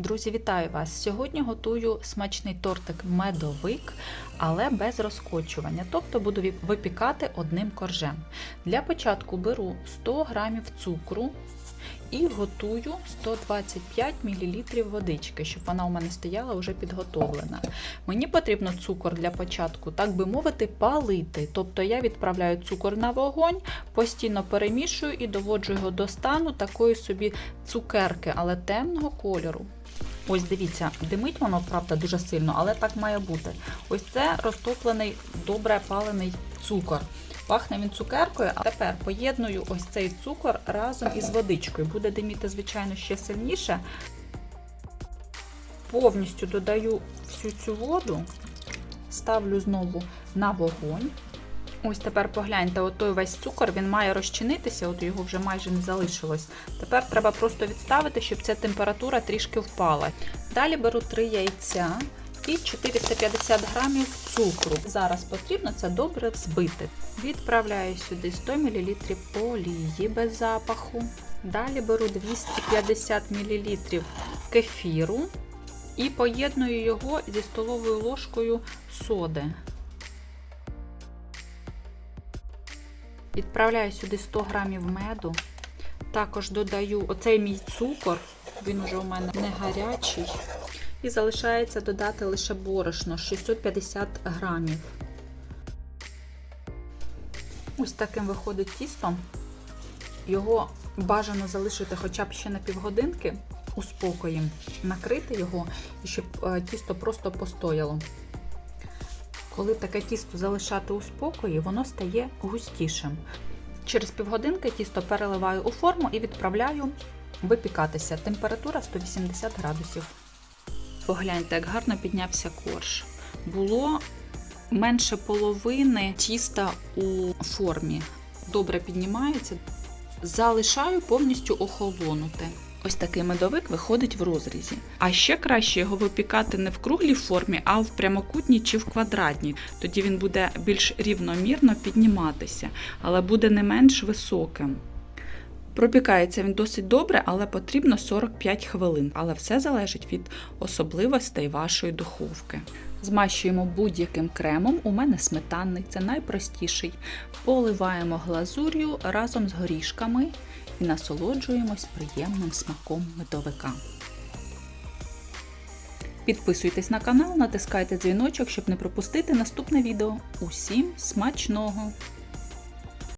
Друзі, вітаю вас! Сьогодні готую смачний тортик медовик, але без розкочування. Тобто буду випікати одним коржем. Для початку беру 100 г цукру і готую 125 мл водички, щоб вона у мене стояла вже підготовлена. Мені потрібно цукор для початку, так би мовити, палити. Тобто я відправляю цукор на вогонь, постійно перемішую і доводжу його до стану такої собі цукерки, але темного кольору. Ось дивіться, димить воно, правда, дуже сильно, але так має бути. Ось це розтоплений, добре палений цукор. Пахне він цукеркою, а тепер поєдную ось цей цукор разом із водичкою. Буде диміти, звичайно, ще сильніше. Повністю додаю всю цю воду, ставлю знову на вогонь. Ось тепер погляньте, от той весь цукор він має розчинитися, от його вже майже не залишилось. Тепер треба просто відставити, щоб ця температура трішки впала. Далі беру 3 яйця і 450 грамів цукру. Зараз потрібно це добре взбити. Відправляю сюди 100 мл олії без запаху. Далі беру 250 мл кефіру і поєдную його зі столовою ложкою соди. Відправляю сюди 100 грамів меду. Також додаю оцей мій цукор, він уже у мене не гарячий. І залишається додати лише борошно 650 грамів. Ось таким виходить тісто. Його бажано залишити хоча б ще на півгодинки у спокої, накрити його, і щоб е, тісто просто постояло. Коли таке тісто залишати у спокої, воно стає густішим. Через півгодинки тісто переливаю у форму і відправляю випікатися. Температура 180 градусів. Погляньте, як гарно піднявся корж. Було менше половини тіста у формі. Добре піднімається. Залишаю повністю охолонути. Ось такий медовик виходить в розрізі. А ще краще його випікати не в круглій формі, а в прямокутній чи в квадратній. Тоді він буде більш рівномірно підніматися, але буде не менш високим. Пропікається він досить добре, але потрібно 45 хвилин. Але все залежить від особливостей вашої духовки. Змащуємо будь-яким кремом. У мене сметанний, це найпростіший. Поливаємо глазур'ю разом з горішками і насолоджуємось приємним смаком медовика. Підписуйтесь на канал, натискайте дзвіночок, щоб не пропустити наступне відео. Усім смачного!